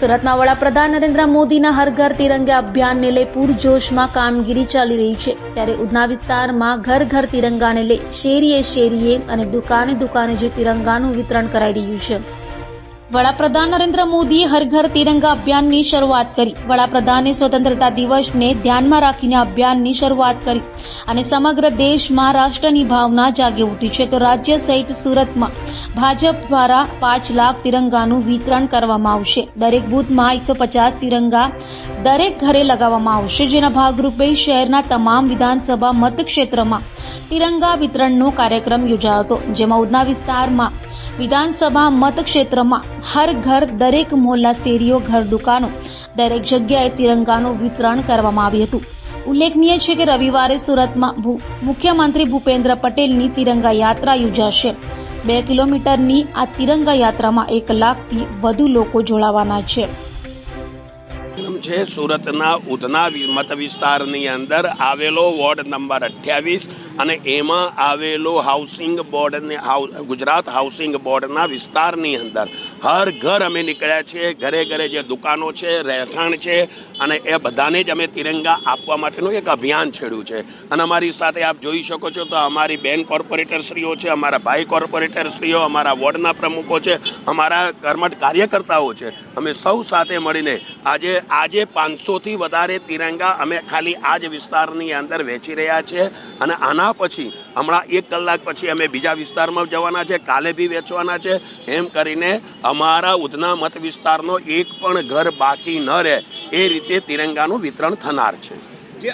સુરતમાં વડાપ્રધાન નરેન્દ્ર મોદીના હર ઘર તિરંગા અભિયાનને લઈ પૂરજોશમાં કામગીરી ચાલી રહી છે. ત્યારે ઉધના વિસ્તારમાં ઘર ઘર તિરંગાને લઈ શેરીએ શેરીએ અને દુકાને દુકાને જે તિરંગાનું વિતરણ કરાઈ રહ્યું છે. વડાપ્રધાન નરેન્દ્ર મોદીએ હર ઘર તિરંગા અભિયાનની શરૂઆત કરી. વડાપ્રધાને સ્વતંત્રતા દિવસને ધ્યાનમાં રાખીને અભિયાનની શરૂઆત કરી અને સમગ્ર દેશમાં રાષ્ટ્રની ભાવના જાગી ઉઠી છે. તો રાજ્ય સહિત સુરતમાં ભાજપ દ્વારા પાંચ લાખ તિરંગાનું વિતરણ કરવામાં આવશે. દરેક બૂથમાં એકસો પચાસ તિરંગા દરેક ઘરે લગાવવામાં આવશે. જેના ભાગરૂપે શહેરના તમામ વિધાનસભા મતક્ષેત્રમાં તિરંગા વિતરણનો કાર્યક્રમ યોજાયો હતો. જેમાં ઉધના વિસ્તારમાં વિધાનસભા મતક્ષેત્રમાં હર ઘર દરેક મોહલ્લા શેરીઓ, ઘર દુકાનો દરેક જગ્યાએ તિરંગાનું વિતરણ કરવામાં આવ્યું હતું. ઉલ્લેખનીય છે કે રવિવારે સુરતમાં મુખ્યમંત્રી ભૂપેન્દ્ર પટેલની તિરંગા યાત્રા યોજાશે. બે કિલોમીટરની આ તિરંગા યાત્રામાં એક લાખથી વધુ લોકો જોડાવાના છે. છે સુરતના ઉધના મત વિસ્તારની અંદર આવેલો વોર્ડ નંબર અઠ્યાવીસ અને એમાં આવેલો હાઉસિંગ બોર્ડને ગુજરાત હાઉસિંગ બોર્ડના વિસ્તારની અંદર. હર ઘર અમે નીકળ્યા છીએ. ઘરે ઘરે જે દુકાનો છે, રહેઠાણ છે અને એ બધાને જ અમે તિરંગા આપવા માટેનું એક અભિયાન છેડ્યું છે. અને અમારી સાથે આપ જોઈ શકો છો તો અમારી બેન કોર્પોરેટરશ્રીઓ છે, અમારા ભાઈ કોર્પોરેટરશ્રીઓ અમારા વોર્ડના પ્રમુખો છે, અમારા કર્મઠ કાર્યકર્તાઓ છે. અમે સૌ સાથે મળીને આજે આજે પાંચસોથી વધારે તિરંગા અમે ખાલી આ જ વિસ્તારની અંદર વેચી રહ્યા છે. અને આના પછી, હમણાં એક કલાક પછી અમે બીજા વિસ્તારમાં જવાના છે, કાલે બી વેચવાના છે. એમ કરીને અમારા ઉધના મત વિસ્તારનો એક પણ ઘર બાકી ન રહે. એ રીતે તિરંગાનું વિતરણ થનાર છે. જે